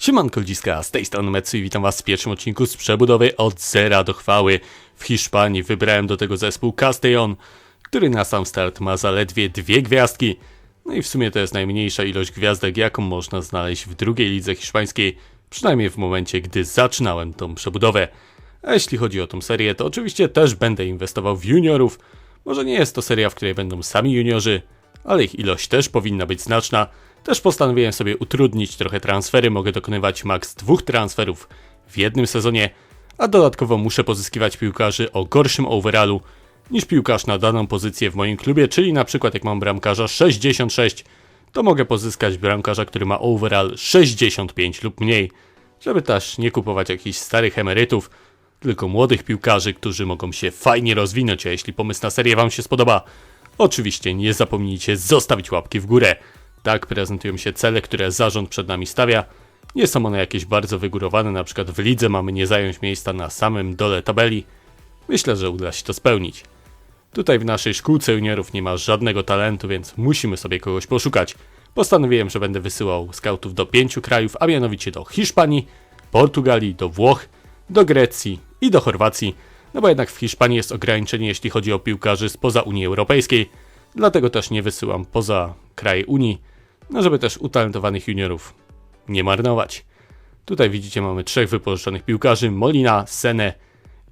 Siemanko ludziska, z tej strony Metsu i witam was w pierwszym odcinku z przebudowy od zera do chwały. W Hiszpanii wybrałem do tego zespół Castellon, który na sam start ma zaledwie dwie gwiazdki. No i w sumie to jest najmniejsza ilość gwiazdek, jaką można znaleźć w drugiej lidze hiszpańskiej, przynajmniej w momencie, gdy zaczynałem tą przebudowę. A jeśli chodzi o tą serię, to oczywiście też będę inwestował w juniorów. Może nie jest to seria, w której będą sami juniorzy, ale ich ilość też powinna być znaczna. Też postanowiłem sobie utrudnić trochę transfery, mogę dokonywać maks dwóch transferów w jednym sezonie, a dodatkowo muszę pozyskiwać piłkarzy o gorszym overallu niż piłkarz na daną pozycję w moim klubie, czyli na przykład jak mam bramkarza 66, to mogę pozyskać bramkarza, który ma overall 65 lub mniej, żeby też nie kupować jakichś starych emerytów, tylko młodych piłkarzy, którzy mogą się fajnie rozwinąć, a jeśli pomysł na serię Wam się spodoba, oczywiście nie zapomnijcie zostawić łapki w górę. Tak prezentują się cele, które zarząd przed nami stawia. Nie są one jakieś bardzo wygórowane, na przykład w lidze mamy nie zająć miejsca na samym dole tabeli. Myślę, że uda się to spełnić. Tutaj w naszej szkółce juniorów nie ma żadnego talentu, więc musimy sobie kogoś poszukać. Postanowiłem, że będę wysyłał skautów do pięciu krajów, a mianowicie do Hiszpanii, Portugalii, do Włoch, do Grecji i do Chorwacji. No bo jednak w Hiszpanii jest ograniczenie, jeśli chodzi o piłkarzy spoza Unii Europejskiej. Dlatego też nie wysyłam poza kraje Unii, no żeby też utalentowanych juniorów nie marnować. Tutaj widzicie mamy trzech wypożyczonych piłkarzy, Molina, Sene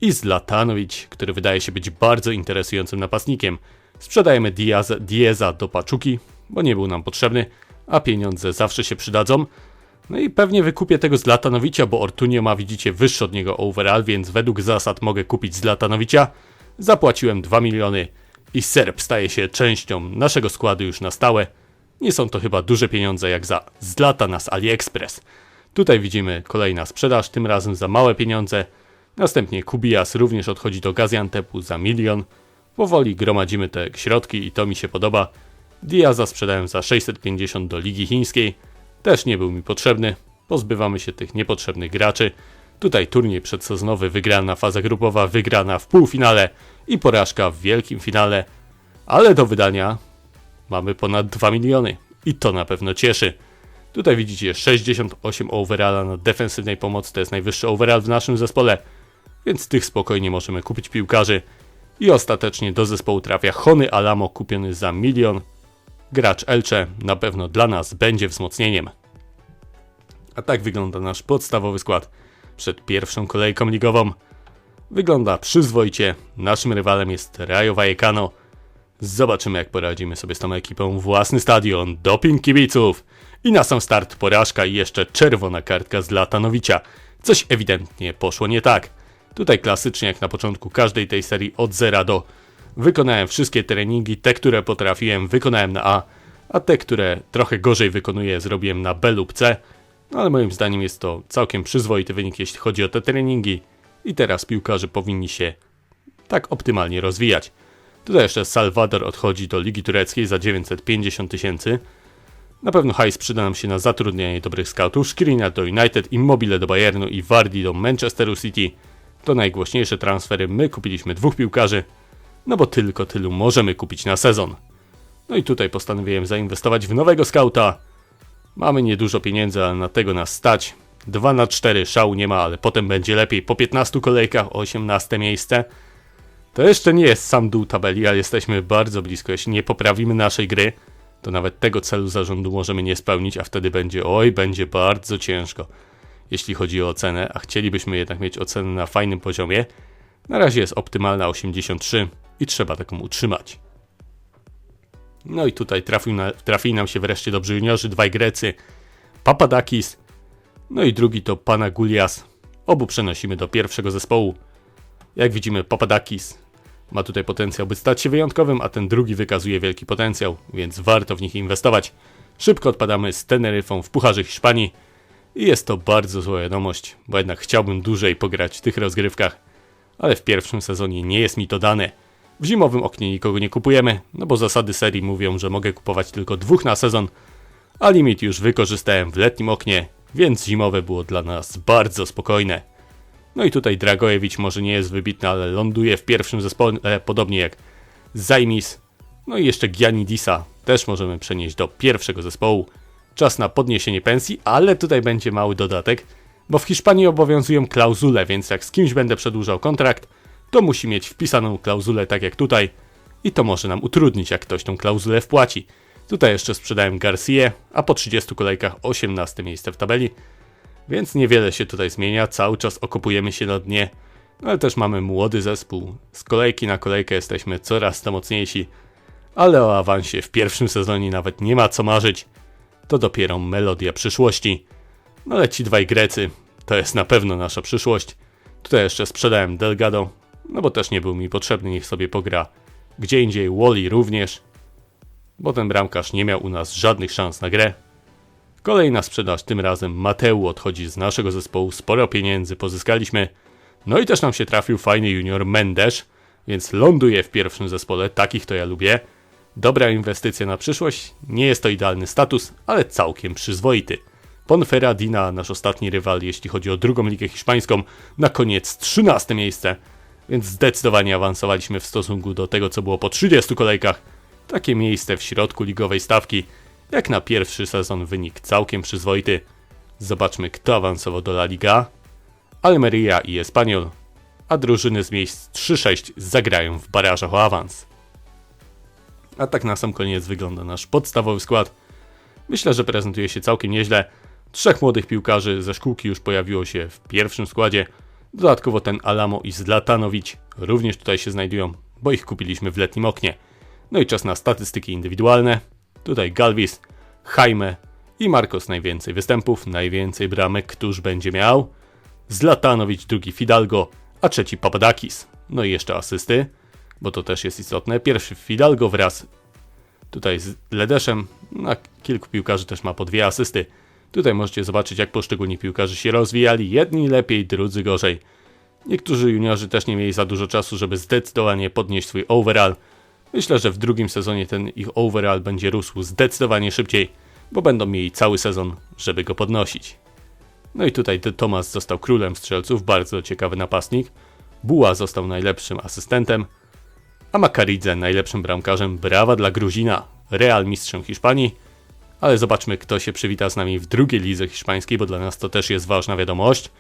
i Zlatanowicz, który wydaje się być bardzo interesującym napastnikiem. Sprzedajemy Diaz, Dieza do Paczuki, bo nie był nam potrzebny, a pieniądze zawsze się przydadzą. No i pewnie wykupię tego Zlatanowicza, bo Ortunio ma widzicie wyższy od niego overall, więc według zasad mogę kupić Zlatanowicza. Zapłaciłem 2 miliony i Serb staje się częścią naszego składu już na stałe. Nie są to chyba duże pieniądze jak za Zlatana z AliExpress. Tutaj widzimy kolejna sprzedaż, tym razem za małe pieniądze. Następnie Kubias również odchodzi do Gaziantepu za milion. Powoli gromadzimy te środki i to mi się podoba. Diaza sprzedałem za 650 do Ligi Chińskiej. Też nie był mi potrzebny. Pozbywamy się tych niepotrzebnych graczy. Tutaj turniej przedsezonowy wygrana faza grupowa, wygrana w półfinale i porażka w wielkim finale. Ale do wydania mamy ponad 2 miliony i to na pewno cieszy. Tutaj widzicie 68 overalla na defensywnej pomocy, to jest najwyższy overall w naszym zespole, więc tych spokojnie możemy kupić piłkarzy. I ostatecznie do zespołu trafia Hony Alamo kupiony za milion. Gracz Elche na pewno dla nas będzie wzmocnieniem. A tak wygląda nasz podstawowy skład przed pierwszą kolejką ligową. Wygląda przyzwoicie, naszym rywalem jest Rayo Vallecano. Zobaczymy jak poradzimy sobie z tą ekipą. Własny stadion, doping kibiców i na sam start porażka i jeszcze czerwona kartka z Latanowicza. Coś ewidentnie poszło nie tak. Tutaj klasycznie jak na początku każdej tej serii od zera do wykonałem wszystkie treningi, te które potrafiłem wykonałem na A, a te które trochę gorzej wykonuję zrobiłem na B lub C. No ale moim zdaniem jest to całkiem przyzwoity wynik jeśli chodzi o te treningi i teraz piłkarze powinni się tak optymalnie rozwijać. Tutaj jeszcze Salvador odchodzi do Ligi Tureckiej za 950 tysięcy. Na pewno hajs przyda nam się na zatrudnianie dobrych scoutów. Skriniar do United, Immobile do Bayernu i Vardy do Manchesteru City. To najgłośniejsze transfery. My kupiliśmy dwóch piłkarzy, no bo tylko tylu możemy kupić na sezon. No i tutaj postanowiłem zainwestować w nowego scouta. Mamy niedużo pieniędzy, ale na tego nas stać. 2 na 4 szału nie ma, ale potem będzie lepiej. Po 15 kolejkach 18 miejsce. To jeszcze nie jest sam dół tabeli, ale jesteśmy bardzo blisko. Jeśli nie poprawimy naszej gry, to nawet tego celu zarządu możemy nie spełnić, a wtedy będzie, oj, będzie bardzo ciężko, jeśli chodzi o ocenę, a chcielibyśmy jednak mieć ocenę na fajnym poziomie. Na razie jest optymalna 83 i trzeba taką utrzymać. No i tutaj trafił na, trafili nam się wreszcie dobrzy juniorzy, dwaj Grecy, Papadakis, no i drugi to Panagulias. Obu przenosimy do pierwszego zespołu. Jak widzimy, Papadakis ma tutaj potencjał, by stać się wyjątkowym, a ten drugi wykazuje wielki potencjał, więc warto w nich inwestować. Szybko odpadamy z Teneryfą w Pucharze Hiszpanii i jest to bardzo zła wiadomość, bo jednak chciałbym dłużej pograć w tych rozgrywkach, ale w pierwszym sezonie nie jest mi to dane. W zimowym oknie nikogo nie kupujemy, no bo zasady serii mówią, że mogę kupować tylko dwóch na sezon, a limit już wykorzystałem w letnim oknie, więc zimowe było dla nas bardzo spokojne. No i tutaj Dragojewicz może nie jest wybitny, ale ląduje w pierwszym zespole, podobnie jak Zajmis. No i jeszcze Gianidisa też możemy przenieść do pierwszego zespołu. czas na podniesienie pensji, ale tutaj będzie mały dodatek, bo w Hiszpanii obowiązują klauzule, więc jak z kimś będę przedłużał kontrakt, to musi mieć wpisaną klauzulę tak jak tutaj i to może nam utrudnić, jak ktoś tą klauzulę wpłaci. Tutaj jeszcze sprzedałem Garcia, a po 30 kolejkach 18 miejsce w tabeli, więc niewiele się tutaj zmienia, cały czas okopujemy się na dnie, no ale też mamy młody zespół, z kolejki na kolejkę jesteśmy coraz to mocniejsi, ale o awansie w pierwszym sezonie nawet nie ma co marzyć, to dopiero melodia przyszłości. No ale ci dwaj Grecy, to jest na pewno nasza przyszłość. Tutaj jeszcze sprzedałem Delgado, no bo też nie był mi potrzebny, niech sobie pogra. Gdzie indziej Wally również, bo ten bramkarz nie miał u nas żadnych szans na grę. Kolejna sprzedaż, tym razem Mateu odchodzi z naszego zespołu, sporo pieniędzy pozyskaliśmy. No i też nam się trafił fajny junior Mendes, więc ląduje w pierwszym zespole, takich to ja lubię. Dobra inwestycja na przyszłość, nie jest to idealny status, ale całkiem przyzwoity. Ponferradina, nasz ostatni rywal, jeśli chodzi o drugą ligę hiszpańską, na koniec 13 miejsce, więc zdecydowanie awansowaliśmy w stosunku do tego, co było po 30 kolejkach. Takie miejsce w środku ligowej stawki, jak na pierwszy sezon wynik całkiem przyzwoity. Zobaczmy, kto awansował do La Liga. Almeria i Espanyol, a drużyny z miejsc 3-6 zagrają w barażach o awans. A tak na sam koniec wygląda nasz podstawowy skład. Myślę, że prezentuje się całkiem nieźle. Trzech młodych piłkarzy ze szkółki już pojawiło się w pierwszym składzie. Dodatkowo ten Alamo i Zlatanowicz również tutaj się znajdują, bo ich kupiliśmy w letnim oknie. No i czas na statystyki indywidualne. Tutaj Galvis, Jaime i Marcos najwięcej występów, najwięcej bramek, któż będzie miał. Zlatanowicz drugi Fidalgo, a trzeci Papadakis. No i jeszcze asysty, bo to też jest istotne. Pierwszy Fidalgo wraz tutaj z Ledeszem, na kilku piłkarzy też ma po dwie asysty. Tutaj możecie zobaczyć jak poszczególni piłkarze się rozwijali, jedni lepiej, drudzy gorzej. Niektórzy juniorzy też nie mieli za dużo czasu, żeby zdecydowanie podnieść swój overall. Myślę, że w drugim sezonie ten ich overall będzie rósł zdecydowanie szybciej, bo będą mieli cały sezon, żeby go podnosić. No i tutaj Thomas został królem strzelców, bardzo ciekawy napastnik. Buła został najlepszym asystentem, a Makaridze najlepszym bramkarzem. Brawa dla Gruzina, Real mistrzem Hiszpanii. Ale zobaczmy, kto się przywita z nami w drugiej lidze hiszpańskiej, bo dla nas to też jest ważna wiadomość.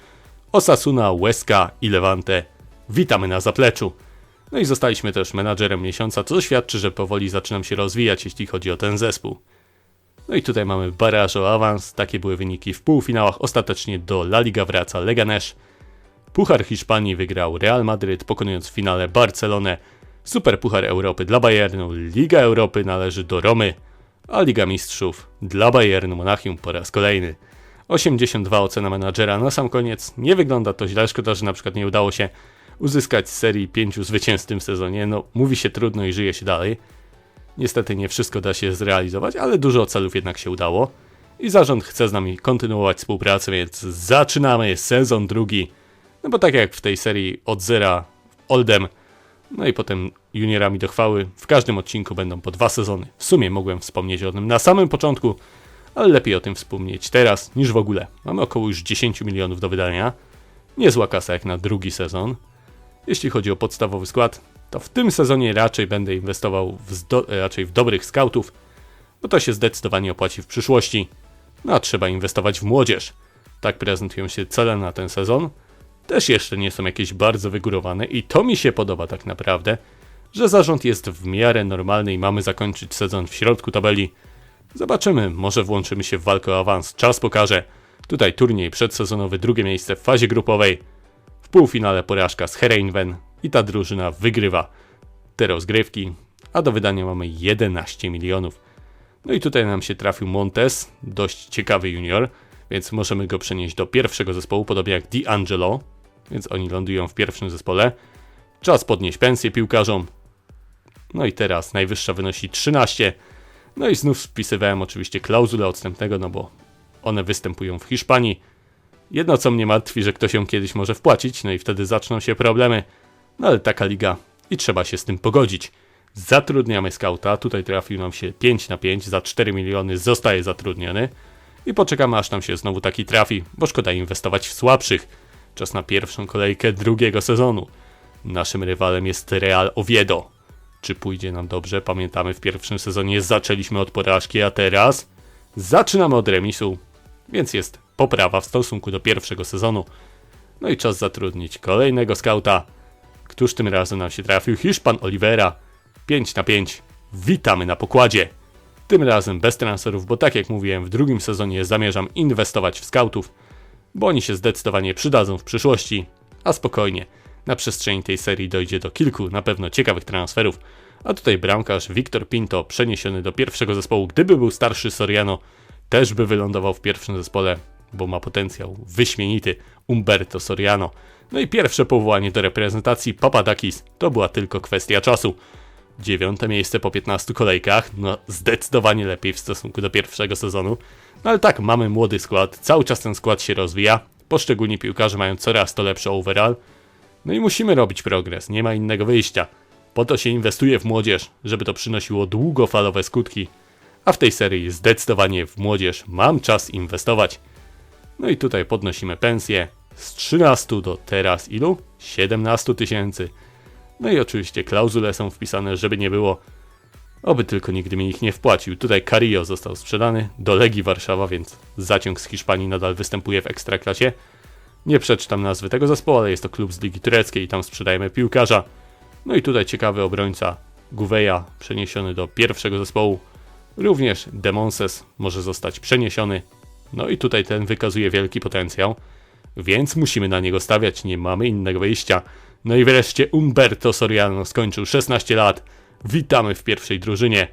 Osasuna, Huesca i Levante. Witamy na zapleczu. No i zostaliśmy też menadżerem miesiąca, co świadczy, że powoli zaczynam się rozwijać, jeśli chodzi o ten zespół. No i tutaj mamy baraż o awans, takie były wyniki w półfinałach, ostatecznie do La Liga wraca Leganés. Puchar Hiszpanii wygrał Real Madryt, pokonując w finale Barcelonę. Super Puchar Europy dla Bayernu, Liga Europy należy do Romy, a Liga Mistrzów dla Bayernu Monachium po raz kolejny. 82 ocena menadżera na sam koniec. Nie wygląda to źle, szkoda, że na przykład nie udało się uzyskać serii pięciu zwycięstw w tym sezonie. No, mówi się trudno i żyje się dalej. Niestety nie wszystko da się zrealizować, ale dużo celów jednak się udało. I zarząd chce z nami kontynuować współpracę, więc zaczynamy sezon drugi. No bo tak jak w tej serii od zera Oldem, no i potem juniorami do chwały, w każdym odcinku będą po dwa sezony. W sumie mogłem wspomnieć o tym na samym początku, ale lepiej o tym wspomnieć teraz niż w ogóle. Mamy około już 10 milionów do wydania. Niezła kasa jak na drugi sezon. Jeśli chodzi o podstawowy skład, to w tym sezonie raczej będę inwestował w raczej w dobrych scoutów, bo to się zdecydowanie opłaci w przyszłości. No a trzeba inwestować w młodzież. Tak prezentują się cele na ten sezon. Też jeszcze nie są jakieś bardzo wygórowane i to mi się podoba tak naprawdę, że zarząd jest w miarę normalny i mamy zakończyć sezon w środku tabeli. Zobaczymy, może włączymy się w walkę o awans, czas pokaże. Tutaj turniej przedsezonowy, drugie miejsce w fazie grupowej. W półfinale porażka z Hereinven i ta drużyna wygrywa te rozgrywki, a do wydania mamy 11 milionów. No i tutaj nam się trafił Montes, dość ciekawy junior, więc możemy go przenieść do pierwszego zespołu, podobnie jak D'Angelo, więc oni lądują w pierwszym zespole. Czas podnieść pensję piłkarzom. No i teraz najwyższa wynosi 13. No i znów wpisywałem oczywiście klauzulę odstępnego, no bo one występują w Hiszpanii. Jedno co mnie martwi, że ktoś ją kiedyś może wpłacić, no i wtedy zaczną się problemy. No ale taka liga i trzeba się z tym pogodzić. Zatrudniamy skauta, tutaj trafił nam się 5 na 5, za 4 miliony zostaje zatrudniony. I poczekamy aż nam się znowu taki trafi, bo szkoda inwestować w słabszych. Czas na pierwszą kolejkę drugiego sezonu. Naszym rywalem jest Real Oviedo. Czy pójdzie nam dobrze? Pamiętamy w pierwszym sezonie zaczęliśmy od porażki, a teraz Zaczynamy od remisu, więc jest poprawa w stosunku do pierwszego sezonu. No i czas zatrudnić kolejnego skauta. Któż tym razem nam się trafił? Hiszpan Olivera. 5 na 5. Witamy na pokładzie. Tym razem bez transferów, bo tak jak mówiłem, w drugim sezonie zamierzam inwestować w skautów, bo oni się zdecydowanie przydadzą w przyszłości, a spokojnie. Na przestrzeni tej serii dojdzie do kilku na pewno ciekawych transferów, a tutaj bramkarz Victor Pinto przeniesiony do pierwszego zespołu, gdyby był starszy Soriano, też by wylądował w pierwszym zespole, bo ma potencjał wyśmienity Umberto Soriano. No i pierwsze powołanie do reprezentacji Papadakis to była tylko kwestia czasu. Dziewiąte miejsce po 15 kolejkach, no zdecydowanie lepiej w stosunku do pierwszego sezonu. No ale tak, mamy młody skład, cały czas ten skład się rozwija, poszczególni piłkarze mają coraz to lepszy overall. No i musimy robić progres, nie ma innego wyjścia. Po to się inwestuje w młodzież, żeby to przynosiło długofalowe skutki. A w tej serii zdecydowanie w młodzież mam czas inwestować. No i tutaj podnosimy pensję z 13 do teraz ilu? 17 tysięcy. No i oczywiście klauzule są wpisane, żeby nie było. Oby tylko nigdy mi ich nie wpłacił. Tutaj Carillo został sprzedany do Legii Warszawa, więc zaciąg z Hiszpanii nadal występuje w ekstraklasie. Nie przeczytam nazwy tego zespołu, ale jest to klub z Ligi Tureckiej i tam sprzedajemy piłkarza. No i tutaj ciekawy obrońca Gouveia przeniesiony do pierwszego zespołu. Również Demonses może zostać przeniesiony. No i tutaj ten wykazuje wielki potencjał, więc musimy na niego stawiać, nie mamy innego wyjścia. No i wreszcie Umberto Soriano skończył 16 lat. Witamy w pierwszej drużynie.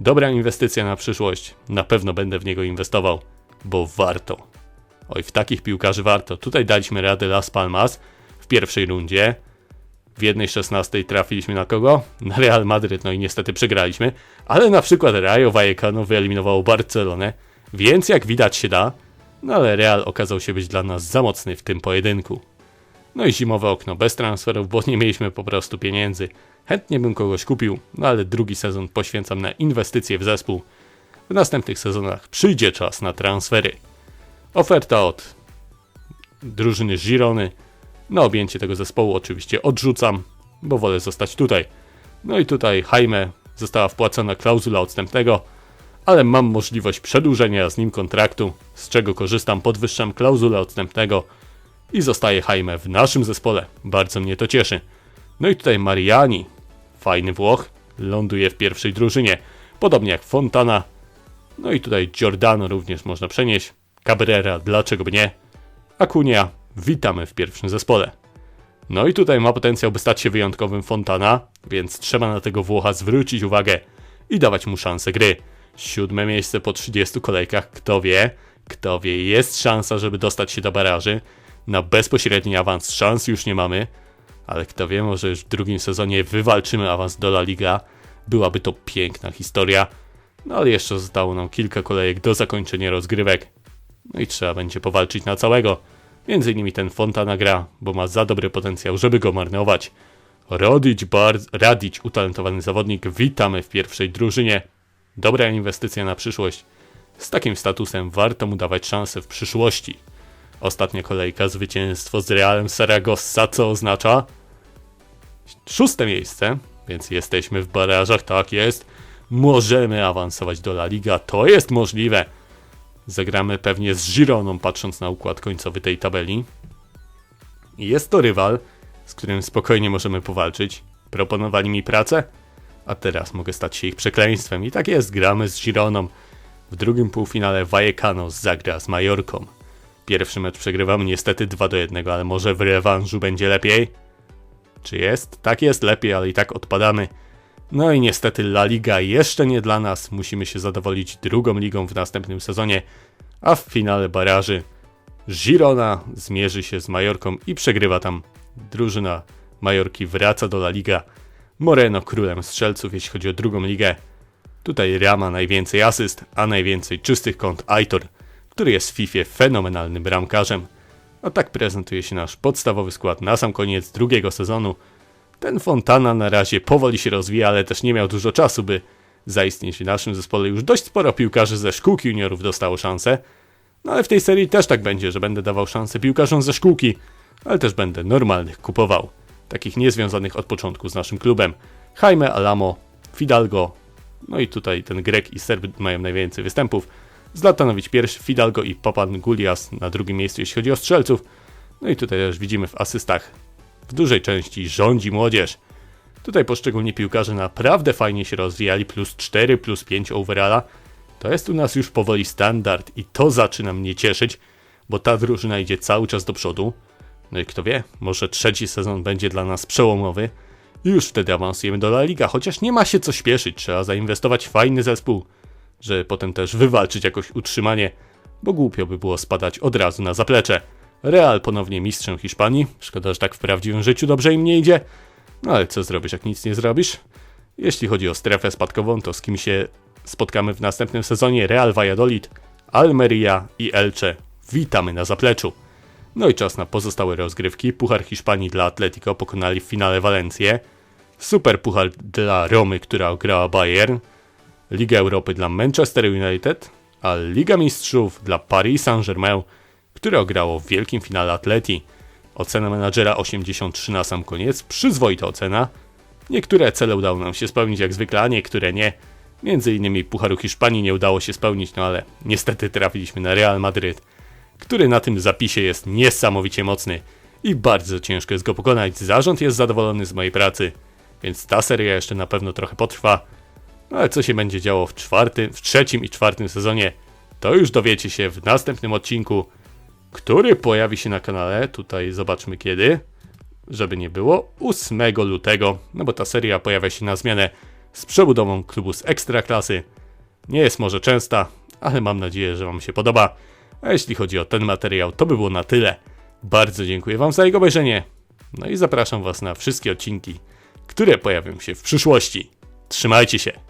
Dobra inwestycja na przyszłość. Na pewno będę w niego inwestował, bo warto. Oj, w takich piłkarzy warto. Tutaj daliśmy radę Las Palmas w pierwszej rundzie. W jednej 16 trafiliśmy na kogo? Na Real Madryt, no i niestety przegraliśmy. Ale na przykład Rayo Vallecano wyeliminowało Barcelonę, więc jak widać się da. No ale Real okazał się być dla nas za mocny w tym pojedynku. No i zimowe okno bez transferów, bo nie mieliśmy po prostu pieniędzy. Chętnie bym kogoś kupił, no ale drugi sezon poświęcam na inwestycje w zespół. W następnych sezonach przyjdzie czas na transfery. Oferta od drużyny Girony. Na objęcie tego zespołu oczywiście odrzucam, bo wolę zostać tutaj. No i tutaj Jaime została wpłacona klauzula odstępnego, ale mam możliwość przedłużenia z nim kontraktu, z czego korzystam, podwyższam klauzulę odstępnego i zostaje Jaime w naszym zespole. Bardzo mnie to cieszy. No i tutaj Mariani, fajny Włoch, ląduje w pierwszej drużynie, podobnie jak Fontana. No i tutaj Giordano również można przenieść. Cabrera, dlaczego by nie? Akunia, witamy w pierwszym zespole. No i tutaj ma potencjał, by stać się wyjątkowym Fontana, więc trzeba na tego Włocha zwrócić uwagę i dawać mu szansę gry. Siódme miejsce po 30 kolejkach, kto wie, kto wie, jest szansa, żeby dostać się do baraży. Na bezpośredni awans szans już nie mamy, ale kto wie, może już w drugim sezonie wywalczymy awans do La Liga. Byłaby to piękna historia. No ale jeszcze zostało nam kilka kolejek do zakończenia rozgrywek. No i trzeba będzie powalczyć na całego. Między innymi ten Fontana gra, bo ma za dobry potencjał, żeby go marnować. Rodić, Radić, utalentowany zawodnik, witamy w pierwszej drużynie. Dobra inwestycja na przyszłość. Z takim statusem warto mu dawać szansę w przyszłości. Ostatnia kolejka, zwycięstwo z Realem Saragossa, co oznacza szóste miejsce, więc jesteśmy w barażach, tak jest. Możemy awansować do La Liga, to jest możliwe. Zagramy pewnie z Gironą, patrząc na układ końcowy tej tabeli. Jest to rywal, z którym spokojnie możemy powalczyć. Proponowali mi pracę, a teraz mogę stać się ich przekleństwem. I tak jest, gramy z Gironą. W drugim półfinale Vallecano zagra z Majorką. Pierwszy mecz przegrywam niestety 2 do 1, ale może w rewanżu będzie lepiej? Czy jest? Tak jest lepiej, ale i tak odpadamy. No i niestety La Liga jeszcze nie dla nas. Musimy się zadowolić drugą ligą w następnym sezonie, a w finale baraży Girona zmierzy się z Majorką i przegrywa tam. Drużyna Majorki wraca do La Liga. Moreno królem strzelców, jeśli chodzi o drugą ligę. Tutaj Rama najwięcej asyst, a najwięcej czystych kąt Aitor, który jest w FIFA fenomenalnym bramkarzem. A tak prezentuje się nasz podstawowy skład na sam koniec drugiego sezonu. Ten Fontana na razie powoli się rozwija, ale też nie miał dużo czasu, by zaistnieć w naszym zespole. Już dość sporo piłkarzy ze szkółki juniorów dostało szansę. No ale w tej serii też tak będzie, że będę dawał szansę piłkarzom ze szkółki, ale też będę normalnych kupował. Takich niezwiązanych od początku z naszym klubem. Jaime Alamo, Fidalgo, no i tutaj ten Grek i Serb mają najwięcej występów. Zlatanowicz pierwszy, Fidalgo i Papan Gulias na drugim miejscu, jeśli chodzi o strzelców. No i tutaj też widzimy w asystach w dużej części rządzi młodzież. Tutaj poszczególni piłkarze naprawdę fajnie się rozwijali, plus 4, plus 5 overalla. To jest u nas już powoli standard i to zaczyna mnie cieszyć, bo ta drużyna idzie cały czas do przodu. No i kto wie, może trzeci sezon będzie dla nas przełomowy i już wtedy awansujemy do La Liga, chociaż nie ma się co śpieszyć, trzeba zainwestować w fajny zespół, żeby potem też wywalczyć jakoś utrzymanie, bo głupio by było spadać od razu na zaplecze. Real ponownie mistrzem Hiszpanii, szkoda, że tak w prawdziwym życiu dobrze im nie idzie, no ale co zrobisz, jak nic nie zrobisz? Jeśli chodzi o strefę spadkową, to z kim się spotkamy w następnym sezonie Real Valladolid, Almeria i Elche. Witamy na zapleczu. No i czas na pozostałe rozgrywki. Puchar Hiszpanii dla Atletico pokonali w finale Walencję. Super Puchar dla Romy, która ograła Bayern. Liga Europy dla Manchester United, a Liga Mistrzów dla Paris Saint-Germain, które ograło w wielkim finale Atleti. Ocena menadżera 83 na sam koniec, przyzwoita ocena. Niektóre cele udało nam się spełnić jak zwykle, a niektóre nie. Między innymi Pucharu Hiszpanii nie udało się spełnić, no ale niestety trafiliśmy na Real Madryt, który na tym zapisie jest niesamowicie mocny i bardzo ciężko jest go pokonać. Zarząd jest zadowolony z mojej pracy, więc ta seria jeszcze na pewno trochę potrwa. No ale co się będzie działo w czwartym, w trzecim i czwartym sezonie, to już dowiecie się w następnym odcinku, który pojawi się na kanale. Tutaj zobaczmy kiedy, żeby nie było, 8 lutego, no bo ta seria pojawia się na zmianę z przebudową klubu z ekstraklasy. Nie jest może częsta, ale mam nadzieję, że Wam się podoba. A jeśli chodzi o ten materiał, to by było na tyle. Bardzo dziękuję Wam za jego obejrzenie. No i zapraszam Was na wszystkie odcinki, które pojawią się w przyszłości. Trzymajcie się!